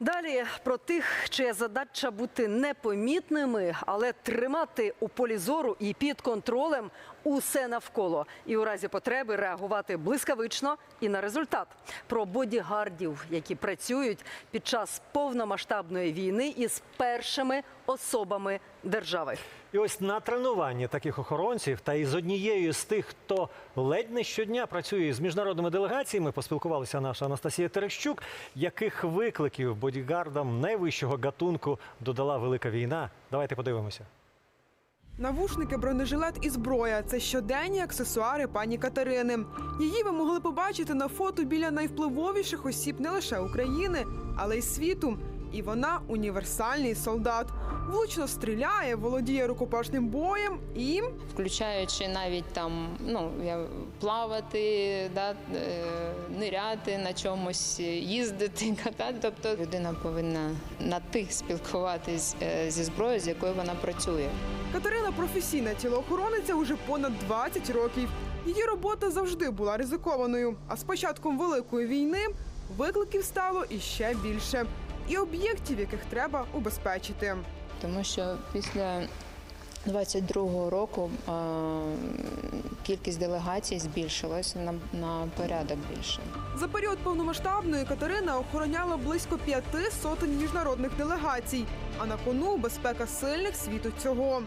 Далі про тих, чия задача бути непомітними, але тримати у полі зору і під контролем усе навколо, і у разі потреби реагувати блискавично і на результат. Про бодігардів, які працюють під час повномасштабної війни із першими особами держави. І ось на тренуванні таких охоронців та із однією з тих, хто ледь не щодня працює з міжнародними делегаціями, поспілкувалася наша Анастасія Терещук, яких викликів бодігардам найвищого гатунку додала велика війна. Давайте подивимося. Навушники, бронежилет і зброя це щоденні аксесуари пані Катерини. Її ви могли побачити на фото біля найвпливовіших осіб не лише України, але й світу. І вона універсальний солдат. Влучно стріляє, володіє рукопашним боєм і включаючи навіть там ну я плавати, да, е, ниряти на чомусь, їздити, катати. Тобто людина повинна на тих спілкуватись е, зі зброєю, з якою вона працює. Катерина професійна тілоохорониця уже понад 20 років. Її робота завжди була ризикованою. А з початком великої війни викликів стало іще більше. І об'єктів, яких треба убезпечити. Тому що після 22-го року кількість делегацій збільшилася на, на порядок більше. За період повномасштабної Катерина охороняла близько п'яти сотень міжнародних делегацій, а на кону безпека сильних світу цього.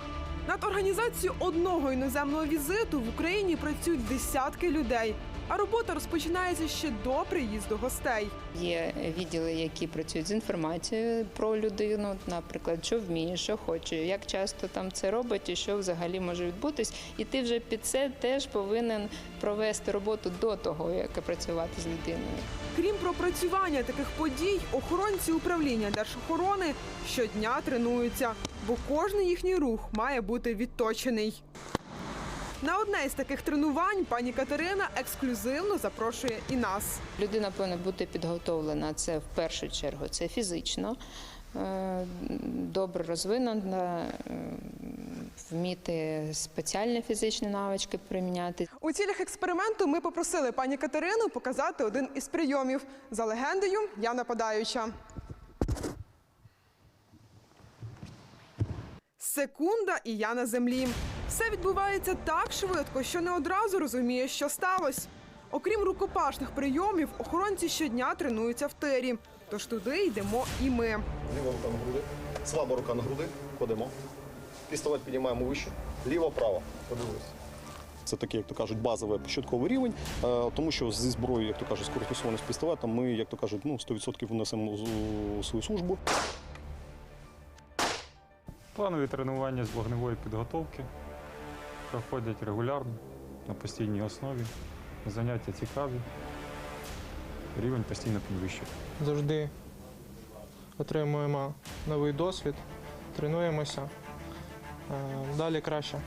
Над організацією одного іноземного візиту в Україні працюють десятки людей, а робота розпочинається ще до приїзду гостей. Є відділи, які працюють з інформацією про людину, наприклад, що вміє, що хоче, як часто там це робить і що взагалі може відбутись. І ти вже під це теж повинен провести роботу до того, як працювати з людиною. Крім пропрацювання таких подій, охоронці управління держохорони щодня тренуються, бо кожний їхній рух має бути відточений. На одне із таких тренувань пані Катерина ексклюзивно запрошує і нас. Людина повинна бути підготовлена. Це в першу чергу це фізично, е, добре розвинена, е, вміти спеціальні фізичні навички приміняти. У цілях експерименту ми попросили пані Катерину показати один із прийомів. За легендою, я нападаюча. Секунда, і я на землі. Все відбувається так швидко, що не одразу розумієш, що сталося. Окрім рукопашних прийомів, охоронці щодня тренуються в тирі. Тож туди йдемо і ми. Ліва рука на груди, слаба рука на груди, ходимо. Пістолет піднімаємо вище, ліво-право. Подивилися. Це такий, як то кажуть, базовий початковий рівень, е, тому що зі зброєю, як то кажуть, короткострільним з пістолетом, ми, як то кажуть, ну, 100% внесемо у свою службу. Планові тренування з вогневої підготовки проходять регулярно на постійній основі. Заняття цікаві, рівень постійно підвищує. завжди отримуємо новий досвід, тренуємося. Е, Далі краще.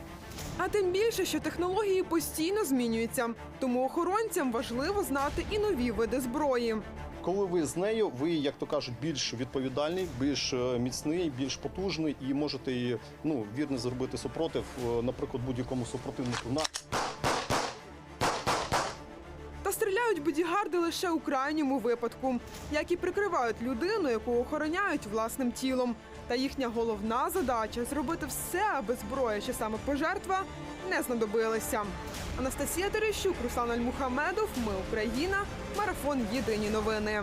А тим більше, що технології постійно змінюються. Тому охоронцям важливо знати і нові види зброї. Коли ви з нею, ви, як то кажуть, більш відповідальний, більш е, міцний, більш потужний і можете ну, вірно зробити супротив, е, наприклад, будь-якому супротивнику на Та стріляють бодігарди лише у крайньому випадку, як і прикривають людину, яку охороняють власним тілом. Та їхня головна задача зробити все, аби зброя чи саме пожертва не знадобилися. Анастасія Терещук, Руслан Альмухамедов. Ми Україна. Марафон Єдині новини.